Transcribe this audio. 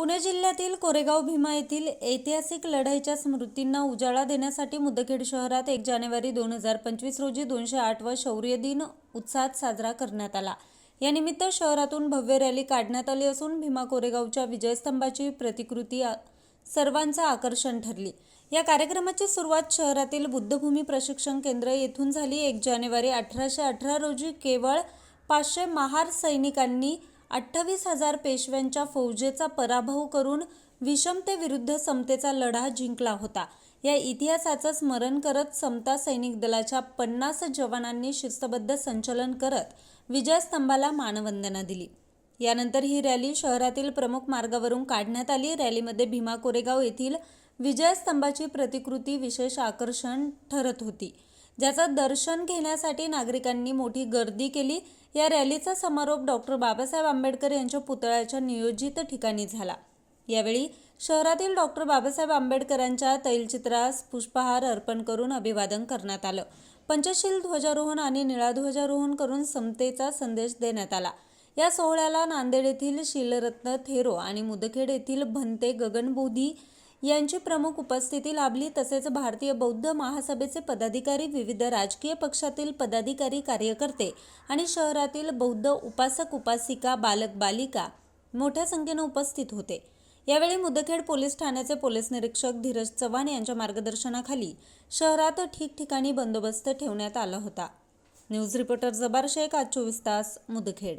पुणे जिल्ह्यातील कोरेगाव भीमा येथील ऐतिहासिक लढाईच्या स्मृतींना उजाळा देण्यासाठी मुदखेड शहरात एक जानेवारी दोन हजार पंचवीस रोजी दोनशे आठवा शौर्य दिन उत्साहात साजरा करण्यात आला. यानिमित्त शहरातून भव्य रॅली काढण्यात आली असून भीमा कोरेगावच्या विजयस्तंभाची प्रतिकृती सर्वांचं आकर्षण ठरली. या कार्यक्रमाची सुरुवात शहरातील बुद्धभूमी प्रशिक्षण केंद्र येथून झाली. एक जानेवारी अठराशे अठरा रोजी केवळ पाचशे महार सैनिकांनी अठ्ठावीस हजार पेशव्यांच्या फौजेचा पराभव करून विषमतेविरुद्ध समतेचा लढा जिंकला होता. या इतिहासाचं स्मरण करत समता सैनिक दलाच्या पन्नास जवानांनी शिस्तबद्ध संचलन करत विजयस्तंभाला मानवंदना दिली. यानंतर ही रॅली शहरातील प्रमुख मार्गावरून काढण्यात आली. रॅलीमध्ये भीमा कोरेगाव येथील विजयस्तंभाची प्रतिकृती विशेष आकर्षण ठरत होती. ज्याचं दर्शन घेण्यासाठी नागरिकांनी मोठी गर्दी केली. या रॅलीचा समारोप डॉक्टर बाबासाहेब आंबेडकर यांच्या पुतळ्याच्या नियोजित ठिकाणी झाला. यावेळी शहरातील डॉक्टर बाबासाहेब आंबेडकरांच्या तैलचित्रास पुष्पहार अर्पण करून अभिवादन करण्यात आलं. पंचशील ध्वजारोहण आणि निळा ध्वजारोहण करून समतेचा संदेश देण्यात आला. या सोहळ्याला नांदेड येथील शीलरत्न थेरो आणि मुदखेड येथील भंते गगनबोधी यांची प्रमुख उपस्थिती लाभली. तसेच भारतीय बौद्ध महासभेचे पदाधिकारी विविध राजकीय पक्षातील पदाधिकारी कार्यकर्ते आणि शहरातील बौद्ध उपासक उपासिका बालक बालिका मोठ्या संख्येने उपस्थित होते. यावेळी मुदखेड पोलीस ठाण्याचे पोलीस निरीक्षक धीरज चव्हाण यांच्या मार्गदर्शनाखाली शहरात ठिकठिकाणी बंदोबस्त ठेवण्यात आला होता. न्यूज रिपोर्टर जबार शेख आज चोवीस तास मुदखेड.